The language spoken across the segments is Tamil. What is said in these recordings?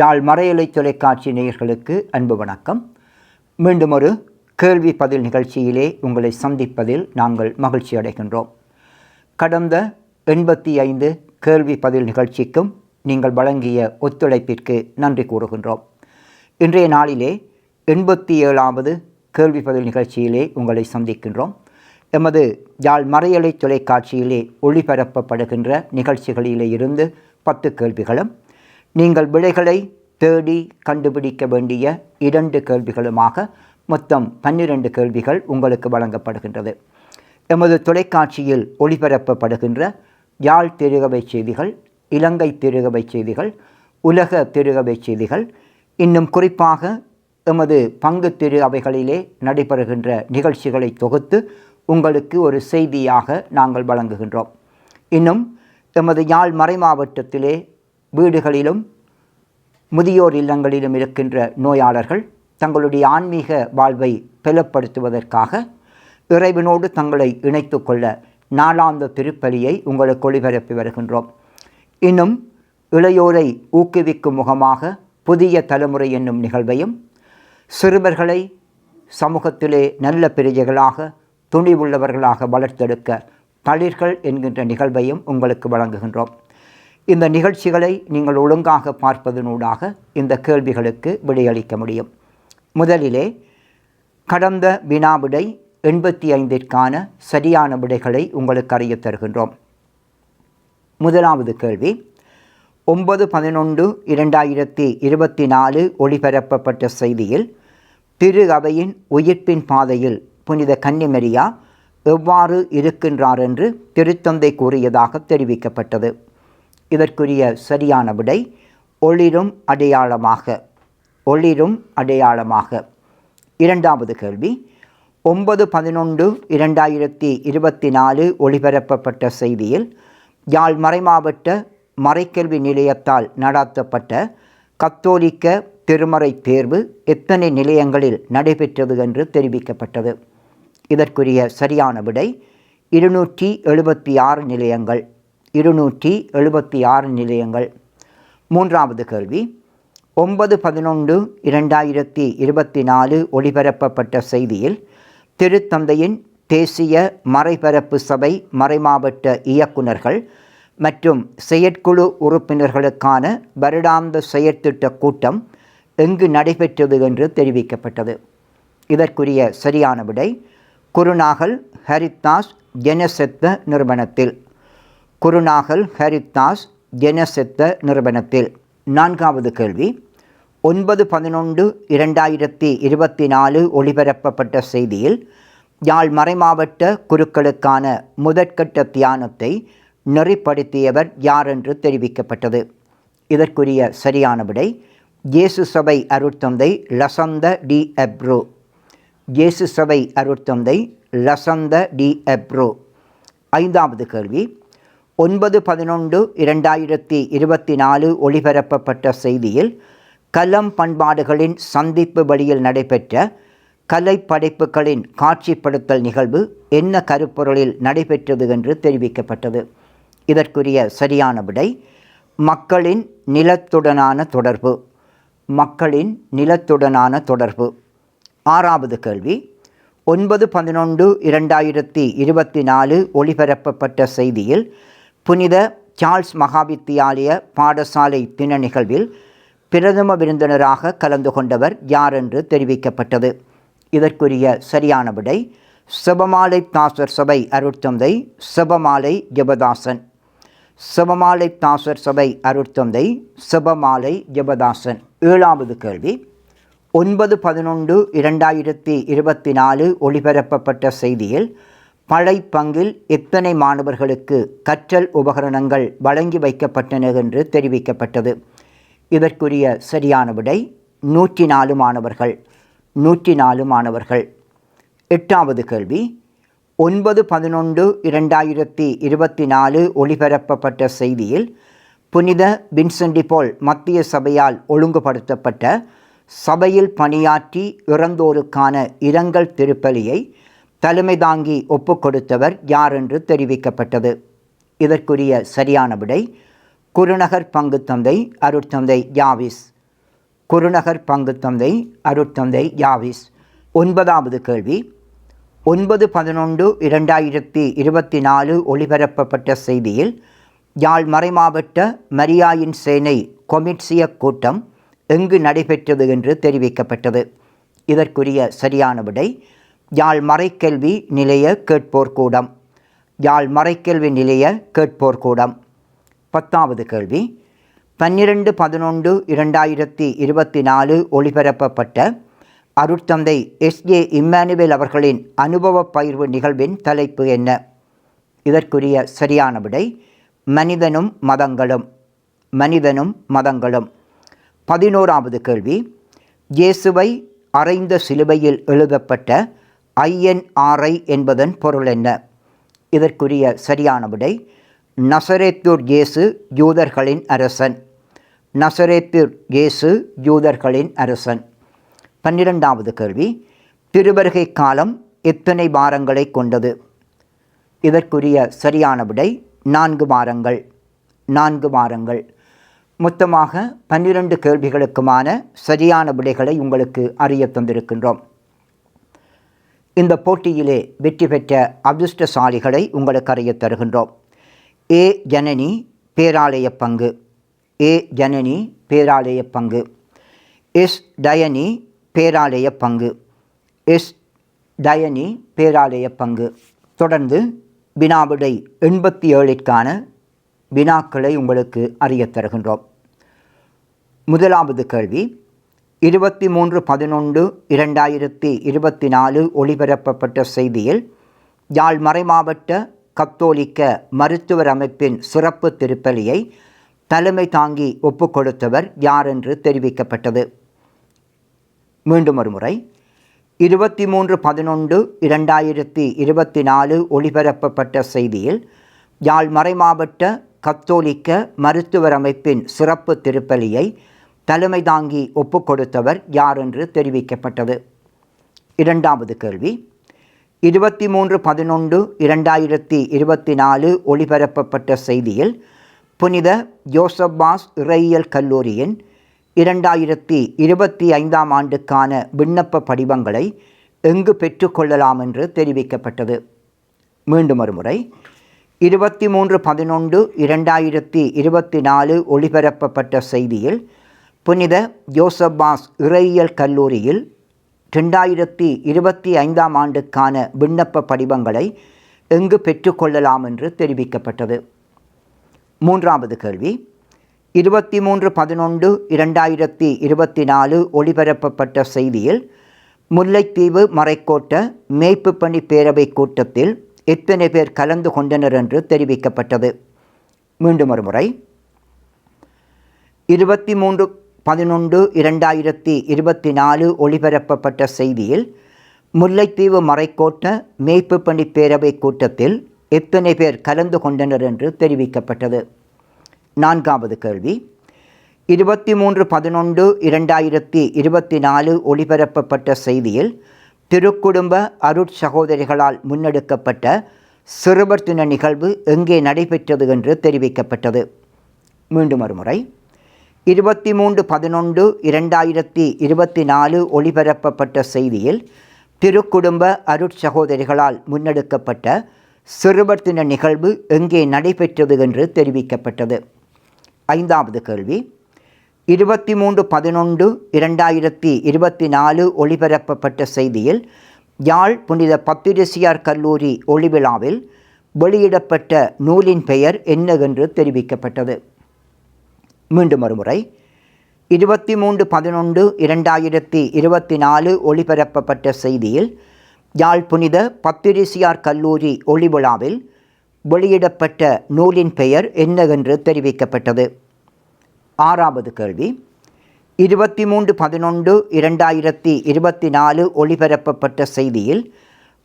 யாழ் மறையலை தொலைக்காட்சி நேயர்களுக்கு அன்பு வணக்கம். மீண்டும் ஒரு கேள்வி பதில் நிகழ்ச்சியிலே உங்களை சந்திப்பதில் நாங்கள் மகிழ்ச்சி அடைகின்றோம். கடந்த எண்பத்தி ஐந்து கேள்வி பதில் நிகழ்ச்சிக்கும் நீங்கள் வழங்கிய ஒத்துழைப்பிற்கு நன்றி கூறுகின்றோம். இன்றைய நாளிலே எண்பத்தி ஏழாவது கேள்வி பதில் நிகழ்ச்சியிலே உங்களை சந்திக்கின்றோம். எமது யாழ் மறையலை தொலைக்காட்சியிலே ஒளிபரப்பப்படுகின்ற நிகழ்ச்சிகளிலே இருந்து பத்து கேள்விகளும் நீங்கள் விடைகளை தேடி கண்டுபிடிக்க வேண்டிய இரண்டு கேள்விகளுமாக மொத்தம் பன்னிரண்டு கேள்விகள் உங்களுக்கு வழங்கப்படுகின்றது. எமது தொலைக்காட்சியில் ஒளிபரப்பப்படுகின்ற யாழ் திருகவை செய்திகள் இலங்கை திருகவை செய்திகள் உலக திருகவை செய்திகள் இன்னும் குறிப்பாக எமது பங்கு திரு அவைகளிலே நடைபெறுகின்ற நிகழ்ச்சிகளை தொகுத்து உங்களுக்கு ஒரு செய்தியாக நாங்கள் வழங்குகின்றோம். இன்னும் எமது யாழ் மறை மாவட்டத்திலே வீடுகளிலும் முதியோர் இல்லங்களிலும் இருக்கின்ற நோயாளர்கள் தங்களுடைய ஆன்மீக வாழ்வை பலப்படுத்துவதற்காக இறைவனோடு தங்களை இணைத்து கொள்ள நாளாந்த திருப்பலியை உங்களுக்கு ஒளிபரப்பி வருகின்றோம். இன்னும் இளையோரை ஊக்குவிக்கும் முகமாக புதிய தலைமுறை என்னும் நிகழ்வையும் சிறுவர்களை சமூகத்திலே நல்ல பிரஜைகளாக துணிவுள்ளவர்களாக வளர்த்தெடுக்க தளிர்கள் என்கின்ற நிகழ்வையும் உங்களுக்கு வழங்குகின்றோம். இந்த நிகழ்ச்சிகளை நீங்கள் ஒழுங்காக பார்ப்பதனூடாக இந்த கேள்விகளுக்கு விடையளிக்க முடியும். முதலிலே கடந்த வினா விடை எண்பத்தி ஐந்திற்கான சரியான விடைகளை உங்களுக்கு அறிய தருகின்றோம். முதலாவது கேள்வி ஒன்பது பதினொன்று இரண்டாயிரத்தி இருபத்தி நாலு ஒளிபரப்பப்பட்ட செய்தியில் திரு அவையின் உயிர்ப்பின் பாதையில் புனித கன்னிமரியா எவ்வாறு இருக்கின்றார் என்று திருத்தந்தை கூறியதாக தெரிவிக்கப்பட்டது. இதற்குரிய சரியான விடை ஒளிரும் அடையாளமாக ஒளிரும் அடையாளமாக. இரண்டாவது கேள்வி. ஒன்பது பதினொன்று இரண்டாயிரத்தி இருபத்தி நாலு ஒளிபரப்பப்பட்ட செய்தியில் யாழ் மறைமாவட்ட மறைக்கல்வி நிலையத்தால் நடாத்தப்பட்ட கத்தோலிக்க திருமறை தேர்வு எத்தனை நிலையங்களில் நடைபெற்றது என்று தெரிவிக்கப்பட்டது. இதற்குரிய சரியான விடை இருநூற்றி எழுபத்தி ஆறு நிலையங்கள். இருநூற்றி எழுபத்தி ஆறு நிலையங்கள். மூன்றாவது கேள்வி. ஒன்பது பதினொன்று இரண்டாயிரத்தி இருபத்தி நாலு ஒளிபரப்பப்பட்ட செய்தியில் திருத்தந்தையின் தேசிய மறைபரப்பு சபை மறைமாவட்ட இயக்குநர்கள் மற்றும் செயற்குழு உறுப்பினர்களுக்கான வருடாந்த செயற்திட்ட கூட்டம் எங்கு நடைபெற்றது என்று தெரிவிக்கப்பட்டது. இதற்குரிய சரியான விடை குருநாகல் ஹரித்தாஸ் ஜெனசெத்த நிறுவனத்தில். குருநாகல் ஹரித்தாஸ் ஜெனசெத்த நிறுவனத்தில். நான்காவது கேள்வி. ஒன்பது பதினொன்று இரண்டாயிரத்தி இருபத்தி நாலு ஒளிபரப்பப்பட்ட செய்தியில் யாழ் மறைமாவட்ட குருக்களுக்கான முதற்கட்ட தியானத்தை நெறிப்படுத்தியவர் யார் என்று தெரிவிக்கப்பட்டது? இதற்குரிய சரியான விடை இயேசு சபை அருட்தந்தை லசந்த டி. எப்ரோ இயேசு சபை அருட்தந்தை லசந்த டி. எப்ரோ ஐந்தாவது கேள்வி. ஒன்பது பதினொன்று இரண்டாயிரத்தி இருபத்தி நாலு ஒளிபரப்பப்பட்ட செய்தியில் கலம் பண்பாடுகளின் சந்திப்பு வழியில் நடைபெற்ற கலை படைப்புகளின் காட்சிப்படுத்தல் நிகழ்வு என்ன கருப்பொருளில் நடைபெற்றது என்று தெரிவிக்கப்பட்டது. இதற்குரிய சரியான விடை மக்களின் நிலத்துடனான தொடர்பு. மக்களின் நிலத்துடனான தொடர்பு. ஆறாவது கேள்வி ஒன்பது பதினொன்று இரண்டாயிரத்தி இருபத்தி நாலு ஒளிபரப்பப்பட்ட செய்தியில் புனித சார்ல்ஸ் மகாவித்தியாலய பாடசாலை தின நிகழ்வில் பிரதம விருந்தினராக கலந்து கொண்டவர் யார் என்று தெரிவிக்கப்பட்டது? இதற்குரிய சரியான விடை செபமாலை தாசர் சபை அருட்தந்தை செபமாலை ஜெபதாசன். செபமாலை தாசர் சபை அருட்தந்தை செபமாலை ஜெபதாசன். ஏழாவது கேள்வி. ஒன்பது பதினொன்று இரண்டாயிரத்தி இருபத்தி நாலு ஒளிபரப்பப்பட்ட செய்தியில் பழை பங்கில் எத்தனை மாணவர்களுக்கு கற்றல் உபகரணங்கள் வழங்கி வைக்கப்பட்டன என்று தெரிவிக்கப்பட்டது. இதற்குரிய சரியான விடை நூற்றி நாலு மாணவர்கள். நூற்றி நாலு மாணவர்கள். எட்டாவது கேள்வி. ஒன்பது பதினொன்று இரண்டாயிரத்தி இருபத்தி நாலு ஒளிபரப்பப்பட்ட செய்தியில் புனித வின்சென்டிபோல் மத்திய சபையால் ஒழுங்குபடுத்தப்பட்ட சபையில் பணியாற்றி இறந்தோருக்கான இரங்கல் திருப்பலியை தலைமை தாங்கி ஒப்புக்கொடுத்தவர் யார் என்று தெரிவிக்கப்பட்டது? இதற்குரிய சரியான விடை குருநகர் பங்கு தந்தை அருட்தந்தை யாவிஸ். குருநகர் பங்குத்தந்தை அருட்தந்தை யாவிஸ். ஒன்பதாவது கேள்வி. ஒன்பது பதினொன்று இரண்டாயிரத்தி இருபத்தி நாலு ஒளிபரப்பப்பட்ட செய்தியில் யாழ் மறைமாவட்ட மரியாயின் சேனை கொமிட்சிய கூட்டம் எங்கு நடைபெற்றது என்று தெரிவிக்கப்பட்டது? இதற்குரிய சரியான விடை யாழ் மறைக்கல்வி நிலைய கேட்போர் கூடம். யாழ் மறைக்கல்வி நிலைய கேட்போர் கூடம். பத்தாவது கேள்வி. பன்னிரெண்டு பதினொன்று இரண்டாயிரத்தி இருபத்தி நாலு ஒளிபரப்பப்பட்ட அருட்தந்தை எஸ். ஏ இம்மானுவேல் அவர்களின் அனுபவ பயிர்வு நிகழ்வின் தலைப்பு என்ன? இதற்குரிய சரியான விடை மனிதனும் மதங்களும். மனிதனும் மதங்களும். பதினோராவது கேள்வி. இயேசுவை அறைந்த சிலுவையில் எழுதப்பட்ட ஐஎன்ஆர்ஐ என்பதன் பொருள் என்ன? இதற்குரிய சரியான விடை நசரேத்தூர் இயேசு யூதர்களின் அரசன். நசரேத்தூர் இயேசு யூதர்களின் அரசன். பன்னிரெண்டாவது கேள்வி திருவருகை காலம் எத்தனை வாரங்களை கொண்டது? இதற்குரிய சரியான விடை நான்கு வாரங்கள். நான்கு வாரங்கள். மொத்தமாக பன்னிரண்டு கேள்விகளுக்குமான சரியான விடைகளை உங்களுக்கு அறிய தந்திருக்கின்றோம். இந்த போட்டியிலே வெற்றி பெற்ற அதிர்ஷ்டசாலிகளை உங்களுக்கு அறிய தருகின்றோம். ஏ ஜனனி பேராலய பங்கு. ஏ ஜனனி பேராலய பங்கு. எஸ் டயனி பேராலய பங்கு. எஸ் டயனி பேராலய பங்கு. தொடர்ந்து வினாவிடை எண்பத்தி ஏழிற்கான வினாக்களை உங்களுக்கு அறியத் தருகின்றோம். முதலாவது கேள்வி இருபத்தி மூன்று பதினொன்று இரண்டாயிரத்தி இருபத்தி நாலு ஒளிபரப்பப்பட்ட செய்தியில் யாழ் மறைமாவட்ட கத்தோலிக்க மருத்துவர் அமைப்பின் சிறப்பு திருப்பலியை தலைமை தாங்கி ஒப்புக்கொடுத்தவர் யார் என்று தெரிவிக்கப்பட்டது? மீண்டும் ஒருமுறை இருபத்தி மூன்று பதினொன்று இரண்டாயிரத்தி இருபத்தி நாலு ஒளிபரப்பப்பட்ட செய்தியில் யாழ் மறைமாவட்ட கத்தோலிக்க மருத்துவர் அமைப்பின் சிறப்பு திருப்பலியை தலைமை தாங்கி ஒப்புக்கொடுத்தவர் யார் என்று தெரிவிக்கப்பட்டது? இரண்டாவது கேள்வி. இருபத்தி மூன்று பதினொன்று இரண்டாயிரத்தி இருபத்தி நாலு ஒளிபரப்பப்பட்ட செய்தியில் புனித ஜோசப்பாஸ் இறையியல் கல்லூரியின் இரண்டாயிரத்தி இருபத்தி ஐந்தாம் ஆண்டுக்கான விண்ணப்ப படிவங்களை எங்கு பெற்றுக்கொள்ளலாம் என்று தெரிவிக்கப்பட்டது. மீண்டும் ஒரு முறை இருபத்தி மூன்று பதினொன்று இரண்டாயிரத்தி இருபத்தி நாலு ஒளிபரப்பப்பட்ட செய்தியில் புனித ஜோசப்பாஸ் இறையியல் கல்லூரியில் ரெண்டாயிரத்தி இருபத்தி ஐந்தாம் ஆண்டுக்கான விண்ணப்ப படிவங்களை எங்கு பெற்றுக்கொள்ளலாம் என்று தெரிவிக்கப்பட்டது. மூன்றாவது கேள்வி. இருபத்தி மூன்று பதினொன்று இரண்டாயிரத்தி இருபத்தி நாலு ஒளிபரப்பப்பட்ட செய்தியில் முல்லைத்தீவு மறைக்கோட்ட மேய்ப்பு பணி பேரவை கூட்டத்தில் எத்தனை பேர் கலந்து கொண்டனர் என்று தெரிவிக்கப்பட்டது. மீண்டும் ஒரு முறை இருபத்தி மூன்று பதினொன்று இரண்டாயிரத்தி இருபத்தி நாலு ஒளிபரப்பப்பட்ட செய்தியில் முல்லைத்தீவு மறைக்கோட்ட மேய்ப்பு பணி பேரவை கூட்டத்தில் எத்தனை பேர் கலந்து கொண்டனர் என்று தெரிவிக்கப்பட்டது. நான்காவது கேள்வி. இருபத்தி மூன்று பதினொன்று இரண்டாயிரத்தி இருபத்தி நாலு ஒளிபரப்பப்பட்ட செய்தியில் திருக்குடும்ப அருட்சகோதரிகளால் முன்னெடுக்கப்பட்ட சிறுவர் தின நிகழ்வு எங்கே நடைபெற்றது என்று தெரிவிக்கப்பட்டது. மீண்டும் ஒருமுறை. முறை இருபத்தி மூன்று பதினொன்று இரண்டாயிரத்தி இருபத்தி நாலு ஒளிபரப்பப்பட்ட செய்தியில் திருக்குடும்ப அருட்சகோதரிகளால் முன்னெடுக்கப்பட்ட சிறுவர் தின நிகழ்வு எங்கே நடைபெற்றது என்று தெரிவிக்கப்பட்டது. ஐந்தாவது கேள்வி. இருபத்தி மூன்று பதினொன்று இரண்டாயிரத்தி இருபத்தி நாலு ஒளிபரப்பப்பட்ட செய்தியில் யாழ் புனித பத்திரிசியார் கல்லூரி ஒளிவிழாவில் வெளியிடப்பட்ட நூலின் பெயர் என்ன என்று தெரிவிக்கப்பட்டது. மீண்டும் ஒருமுறை. இருபத்தி மூன்று பதினொன்று இரண்டாயிரத்தி இருபத்தி நாலு ஒளிபரப்பப்பட்ட செய்தியில் யாழ் புனித பத்திரிசியார் கல்லூரி ஒளிவிழாவில் வெளியிடப்பட்ட நூலின் பெயர் என்னவென்று தெரிவிக்கப்பட்டது? ஆறாவது கேள்வி. இருபத்தி மூன்று பதினொன்று இரண்டாயிரத்தி இருபத்தி நாலு ஒளிபரப்பப்பட்ட செய்தியில்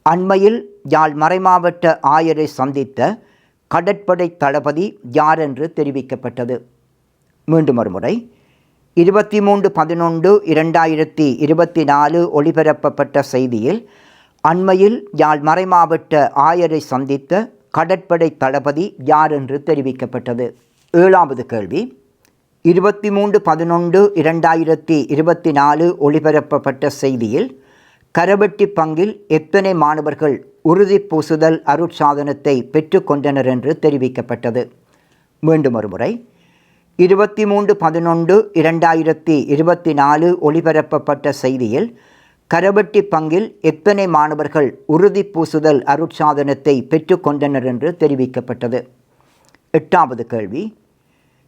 அண்மையில் யாழ் மறைமாவட்ட ஆயரை சந்தித்த கடற்படை தளபதி யார் என்று தெரிவிக்கப்பட்டது? மீண்டும் ஒரு முறை இருபத்தி மூன்று பதினொன்று இரண்டாயிரத்தி இருபத்தி நாலு ஒளிபரப்பப்பட்ட செய்தியில் அண்மையில் யாழ் மறைமாவட்ட ஆயரை சந்தித்த கடற்படை தளபதி யார் என்று தெரிவிக்கப்பட்டது. ஏழாவது கேள்வி. இருபத்தி மூன்று பதினொன்று இரண்டாயிரத்தி இருபத்தி நாலு ஒளிபரப்பப்பட்ட செய்தியில் கரவெட்டி பங்கில் எத்தனை மாணவர்கள் உறுதி பூசுதல் அருட்சாதனத்தை பெற்றுக்கொண்டனர் என்று தெரிவிக்கப்பட்டது. மீண்டும் ஒருமுறை. இருபத்தி மூன்று பதினொன்று இரண்டாயிரத்தி இருபத்தி நாலு ஒளிபரப்பப்பட்ட செய்தியில் கரவெட்டி பங்கில் எத்தனை மாணவர்கள் உறுதி பூசுதல் அருட்சாதனத்தை பெற்றுக்கொண்டனர் என்று தெரிவிக்கப்பட்டது? எட்டாவது கேள்வி.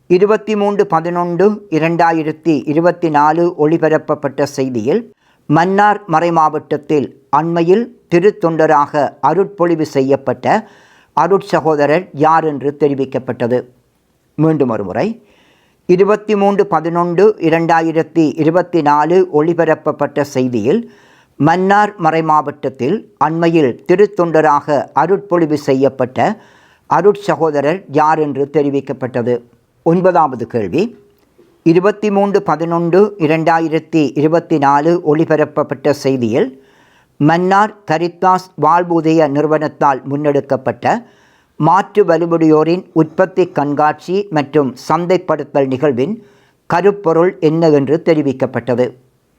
இருபத்தி மூன்று பதினொன்று இரண்டாயிரத்தி இருபத்தி நாலு ஒளிபரப்பப்பட்ட செய்தியில் மன்னார் மறைமாவட்டத்தில் அண்மையில் திருத்தொண்டராக அருட்பொழிவு செய்யப்பட்ட அருட்சகோதரர் யார் என்று தெரிவிக்கப்பட்டது? மீண்டும் ஒருமுறை. இருபத்தி மூன்று பதினொன்று இரண்டாயிரத்தி இருபத்தி நாலு ஒளிபரப்பப்பட்ட செய்தியில் மன்னார் மறைமாவட்டத்தில் அண்மையில் திருத்தொண்டராக அருட்பொழிவு செய்யப்பட்ட அருட்சகோதரர் யார் என்று தெரிவிக்கப்பட்டது. ஒன்பதாவது கேள்வி. இருபத்தி மூன்று பதினொன்று இரண்டாயிரத்தி இருபத்தி நாலு ஒளிபரப்பப்பட்ட செய்தியில் மன்னார் கரித்தாஸ் வாழ்வுதய நிறுவனத்தால் முன்னெடுக்கப்பட்ட மாற்று வலுவுடையோரின் உற்பத்தி கண்காட்சி மற்றும் சந்தைப்படுத்தல் நிகழ்வின் கருப்பொருள் என்ன என்று தெரிவிக்கப்பட்டது.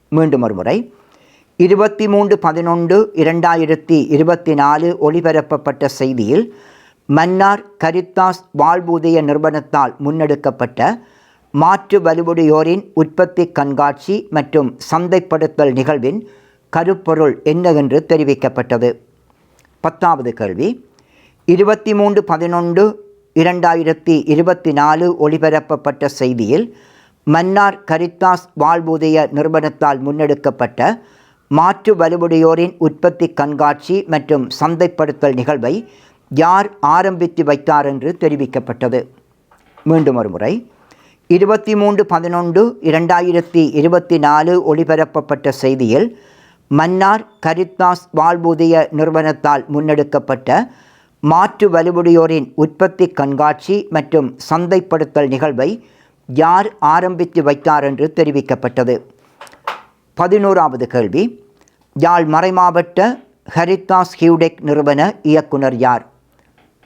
மீண்டும் ஒருமுறை இருபத்தி மூன்று பதினொன்று இரண்டாயிரத்தி இருபத்தி நாலு ஒளிபரப்பப்பட்ட செய்தியில் மன்னார் கரித்தாஸ் வாழ்வூதிய நிறுவனத்தால் முன்னெடுக்கப்பட்ட மாற்று வலுவுடையோரின் உற்பத்தி கண்காட்சி மற்றும் சந்தைப்படுத்தல் நிகழ்வின் கருப்பொருள் என்னவென்று தெரிவிக்கப்பட்டது. பத்தாவது கேள்வி. இருபத்தி மூன்று பதினொன்று இரண்டாயிரத்தி இருபத்தி நாலு ஒளிபரப்பப்பட்ட செய்தியில் மன்னார் கரித்தாஸ் வாழ்வுதய நிறுவனத்தால் முன்னெடுக்கப்பட்ட மாற்று வலுவுடையோரின் உற்பத்தி கண்காட்சி மற்றும் சந்தைப்படுத்தல் நிகழ்வை யார் ஆரம்பித்து வைத்தார் என்று தெரிவிக்கப்பட்டது. மீண்டும் ஒரு முறை. இருபத்தி மூன்று பதினொன்று இரண்டாயிரத்தி இருபத்தி நாலு ஒளிபரப்பப்பட்ட செய்தியில் மன்னார் கரித்தாஸ் வாழ்வுதய நிறுவனத்தால் முன்னெடுக்கப்பட்ட மாற்று வலுவுடையோரின் உற்பத்தி கண்காட்சி மற்றும் சந்தைப்படுத்தல் நிகழ்வை யார் ஆரம்பித்து வைத்தார் என்று தெரிவிக்கப்பட்டது. பதினோராவது கேள்வி. யாழ் மறைமாவட்ட ஹரிதாஸ் ஹியூடெக் நிறுவன இயக்குனர் யார்?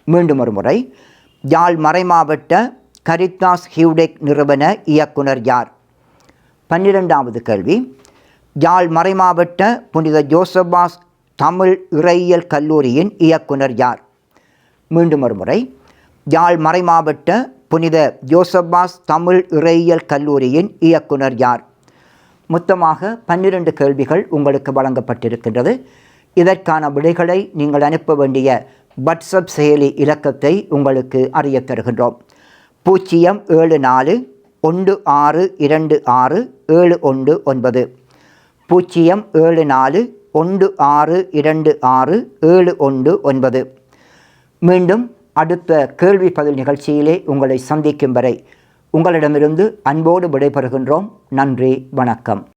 மீண்டும் ஒரு முறை. யாழ் மறைமாவட்ட ஹரிதாஸ் ஹியூடெக் நிறுவன இயக்குனர் யார்? பன்னிரெண்டாவது கேள்வி. யாழ் மறைமாவட்ட புனித ஜோசபாஸ் தமிழ் இறையியல் கல்லூரியின் இயக்குனர் யார்? மீண்டும் ஒரு முறை யாழ் மறைமாவட்ட புனித ஜோசபாஸ் தமிழ் இறையியல் கல்லூரியின் இயக்குனர் யார்? மொத்தமாக பன்னிரண்டு கேள்விகள் உங்களுக்கு வழங்கப்பட்டிருக்கின்றது. இதற்கான விடைகளை நீங்கள் அனுப்ப வேண்டிய வாட்ஸ்அப் செயலி இலக்கத்தை உங்களுக்கு அறிய தருகின்றோம். பூஜ்ஜியம் ஏழு நாலு ஒன்று ஆறு இரண்டு ஆறு ஏழு ஒன்று ஒன்பது. பூஜ்ஜியம் ஏழு நாலு ஒன்று ஆறு இரண்டு ஆறு ஏழு ஒன்று ஒன்பது. மீண்டும் அடுத்த கேள்வி பதில் நிகழ்ச்சியிலே உங்களை சந்திக்கும் வரை உங்களிடமிருந்து அன்போடு விடைபெறுகின்றோம். நன்றி வணக்கம்.